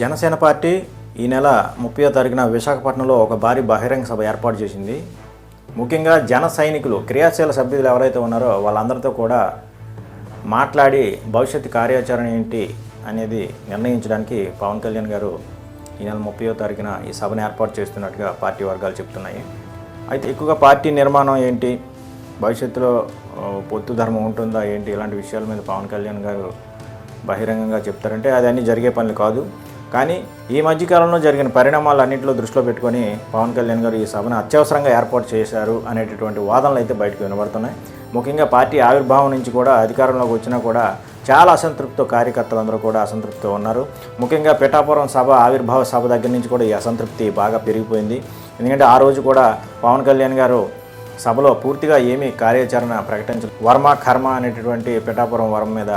Janasena party ఈ నెల ముప్పయో తారీఖున విశాఖపట్నంలో ఒక భారీ బహిరంగ సభ ఏర్పాటు చేసింది. ముఖ్యంగా జన సైనికులు క్రియాశీల సభ్యులు ఎవరైతే ఉన్నారో వాళ్ళందరితో కూడా మాట్లాడి భవిష్యత్ కార్యాచరణ ఏంటి అనేది నిర్ణయించడానికి పవన్ కళ్యాణ్ గారు ఈ నెల ముప్పయో తారీఖున ఈ సభను ఏర్పాటు చేస్తున్నట్టుగా పార్టీ వర్గాలు చెప్తున్నాయి. అయితే ఎక్కువగా పార్టీ నిర్మాణం ఏంటి? భవిష్యత్తులో పొత్తు ధర్మం ఉంటుందా? ఏంటి? ఇలాంటి విషయాల మీద పవన్ కళ్యాణ్ గారు బహిరంగంగా చెప్తారంటే అది అన్నీ జరిగే పనులు కాదు. కానీ ఈ మధ్యకాలంలో జరిగిన పరిణామాలు అన్నింటిలో దృష్టిలో పెట్టుకొని పవన్ కళ్యాణ్ గారు ఈ సభను అత్యవసరంగా ఏర్పాటు చేశారు అనేటటువంటి వాదనలు అయితే బయటకు వినబడుతున్నాయి. ముఖ్యంగా పార్టీ ఆవిర్భావం నుంచి కూడా అధికారంలోకి వచ్చినా కూడా చాలా అసంతృప్తితో కార్యకర్తలందరూ కూడా అసంతృప్తితో ఉన్నారు. ముఖ్యంగా పిఠాపురం సభ ఆవిర్భావ సభ దగ్గర నుంచి కూడా ఈ అసంతృప్తి బాగా పెరిగిపోయింది. ఎందుకంటే ఆ రోజు కూడా పవన్ కళ్యాణ్ గారు సభలో పూర్తిగా ఏమీ కార్యాచరణ ప్రకటించ వర్మ కర్మ అనేటటువంటి పిఠాపురం వరం మీద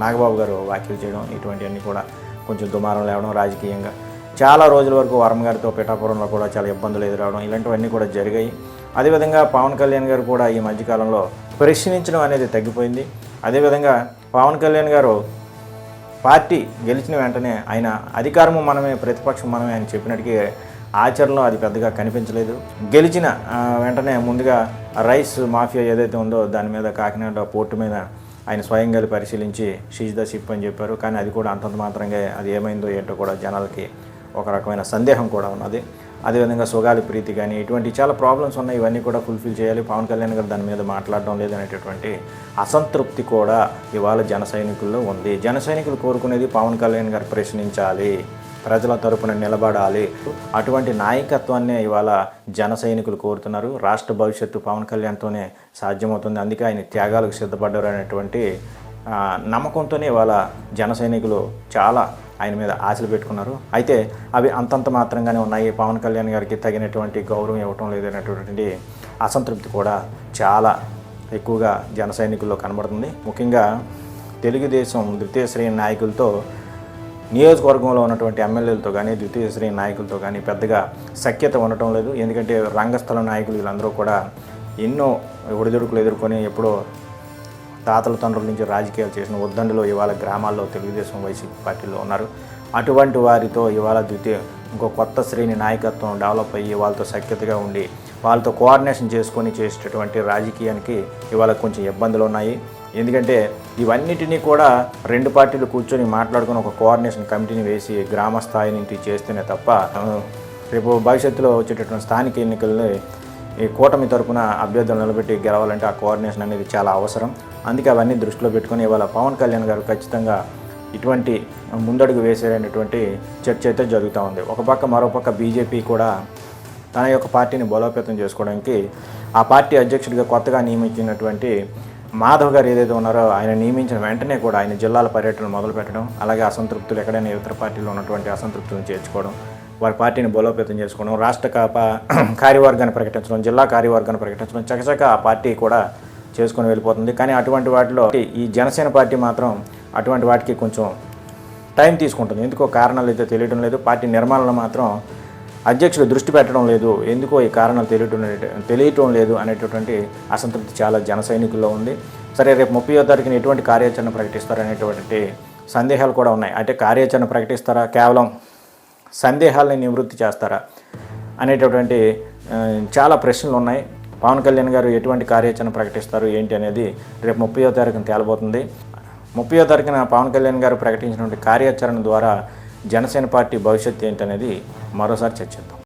నాగబాబు గారు వ్యాఖ్యలు చేయడం ఇటువంటివన్నీ కూడా కొంచెం దుమారం లేవడం రాజకీయంగా. చాలా రోజుల వరకు వరం గారితో పిఠాపురంలో కూడా చాలా ఇబ్బందులు ఎదురవడం ఇలాంటివన్నీ కూడా జరిగాయి. అదేవిధంగా పవన్ కళ్యాణ్ గారు కూడా ఈ మధ్యకాలంలో ప్రశ్నించడం అనేది తగ్గిపోయింది. అదేవిధంగా పవన్ కళ్యాణ్ గారు పార్టీ గెలిచిన వెంటనే ఆయన అధికారము మనమే ప్రతిపక్షం మనమే అని చెప్పినట్టుగా ఆచరణలో అది పెద్దగా కనిపించలేదు. గెలిచిన వెంటనే ముందుగా రైస్ మాఫియా ఏదైతే ఉందో దాని మీద కాకినాడ పోర్టు మీద ఆయన స్వయంగా పరిశీలించి షీజ్ ద షిప్ అని చెప్పారు. కానీ అది కూడా అంతంత మాత్రంగా అది ఏమైందో ఏంటో కూడా జనాలకి ఒక రకమైన సందేహం కూడా ఉన్నది. అదేవిధంగా సుగాలి ప్రీతి కానీ ఇటువంటి చాలా ప్రాబ్లమ్స్ ఉన్నాయి. ఇవన్నీ కూడా ఫుల్ఫిల్ చేయాలి. పవన్ కళ్యాణ్ గారు దాని మీద మాట్లాడడం లేదు అనేటటువంటి అసంతృప్తి కూడా ఇవాళ జన సైనికుల్లో ఉంది. జన సైనికులు కోరుకునేది పవన్ కళ్యాణ్ గారు ప్రశ్నించాలి. ప్రజల తరపున నిలబడాలి. అటువంటి నాయకత్వాన్నే ఇవాళ జన సైనికులు కోరుతున్నారు. రాష్ట్ర భవిష్యత్తు పవన్ కళ్యాణ్తోనే సాధ్యమవుతుంది. అందుకే ఆయన త్యాగాలకు సిద్ధపడ్డారు అనేటువంటి నమ్మకంతోనే ఇవాళ జన సైనికులు చాలా ఆయన మీద ఆశలు పెట్టుకున్నారు. అయితే అవి అంతంత మాత్రంగానే ఉన్నాయి. పవన్ కళ్యాణ్ గారికి తగినటువంటి గౌరవం ఇవ్వటం లేదనేటువంటి అసంతృప్తి కూడా చాలా ఎక్కువగా జన సైనికుల్లో కనబడుతుంది. ముఖ్యంగా తెలుగుదేశం ద్వితీయ శ్రేణి నాయకులతో నియోజకవర్గంలో ఉన్నటువంటి ఎమ్మెల్యేలతో కానీ ద్వితీయ శ్రేణి నాయకులతో కానీ పెద్దగా సఖ్యత ఉండటం లేదు. ఎందుకంటే రంగస్థల నాయకులు వీళ్ళందరూ కూడా ఎన్నో ఒడిదుడుకులు ఎదుర్కొని ఎప్పుడో తాతల తండ్రుల నుంచి రాజకీయాలు చేసిన ఉద్దండులో ఇవాళ గ్రామాల్లో తెలుగుదేశం వైసీపీ పార్టీలో ఉన్నారు. అటువంటి వారితో ఇవాళ ద్వితీయ ఇంకో కొత్త శ్రేణి నాయకత్వం డెవలప్ అయ్యి వాళ్ళతో సఖ్యతగా ఉండి వాళ్ళతో కోఆర్డినేషన్ చేసుకొని చేసేటటువంటి రాజకీయానికి ఇవాళ కొంచెం ఇబ్బందులు ఉన్నాయి. ఎందుకంటే ఇవన్నిటినీ కూడా రెండు పార్టీలు కూర్చొని మాట్లాడుకుని ఒక కోఆర్డినేషన్ కమిటీని వేసి గ్రామ స్థాయి నుంచి చేస్తేనే తప్ప రేపు భవిష్యత్తులో వచ్చేటటువంటి స్థానిక ఎన్నికల్ని ఈ కూటమి తరపున అభ్యర్థులు నిలబెట్టి గెలవాలంటే ఆ కోఆర్డినేషన్ అనేది చాలా అవసరం. అందుకే అవన్నీ దృష్టిలో పెట్టుకుని ఇవాళ పవన్ కళ్యాణ్ గారు ఖచ్చితంగా ఇటువంటి ముందడుగు వేసేటటువంటి చర్చ అయితే జరుగుతూ ఉంది. ఒక పక్క మరో పక్క బీజేపీ కూడా తన యొక్క పార్టీని బలోపేతం చేసుకోవడానికి ఆ పార్టీ అధ్యక్షుడిగా కొత్తగా నియమించినటువంటి మాధవ్ గారు ఏదైతే ఉన్నారో ఆయన నియమించిన వెంటనే కూడా ఆయన జిల్లాల పర్యటన మొదలు పెట్టడం అలాగే అసంతృప్తులు ఎక్కడైనా ఇతర పార్టీలో ఉన్నటువంటి అసంతృప్తులను చేర్చుకోవడం వారి పార్టీని బలోపేతం చేసుకోవడం రాష్ట్ర కాపా కార్యవర్గాన్ని ప్రకటించడం జిల్లా కార్యవర్గాన్ని ప్రకటించడం చకచక ఆ పార్టీ కూడా చేసుకుని వెళ్ళిపోతుంది. కానీ అటువంటి వాటిలో ఈ జనసేన పార్టీ మాత్రం అటువంటి వాటికి కొంచెం టైం తీసుకుంటుంది. ఎందుకో కారణాలు అయితే తెలియడం లేదు. పార్టీ నిర్మాణంలో మాత్రం అధ్యక్షుడు దృష్టి పెట్టడం లేదు. ఎందుకో ఈ కారణాలు తెలియటం తెలియటం లేదు అనేటటువంటి అసంతృప్తి చాలా జన సైనికుల్లో ఉంది. సరే రేపు ముప్పయో తారీఖున ఎటువంటి కార్యాచరణ ప్రకటిస్తారనేటువంటి సందేహాలు కూడా ఉన్నాయి. అంటే కార్యాచరణ ప్రకటిస్తారా? కేవలం సందేహాలని నివృత్తి చేస్తారా? అనేటటువంటి చాలా ప్రశ్నలు ఉన్నాయి. పవన్ కళ్యాణ్ గారు ఎటువంటి కార్యాచరణ ప్రకటిస్తారు? ఏంటి అనేది రేపు ముప్పయో తారీఖున తేలబోతుంది. ముప్పయో తారీఖున పవన్ కళ్యాణ్ గారు ప్రకటించినటువంటి కార్యాచరణ ద్వారా జనసేన పార్టీ భవిష్యత్తు ఏంటనేది మరోసారి చర్చిద్దాం.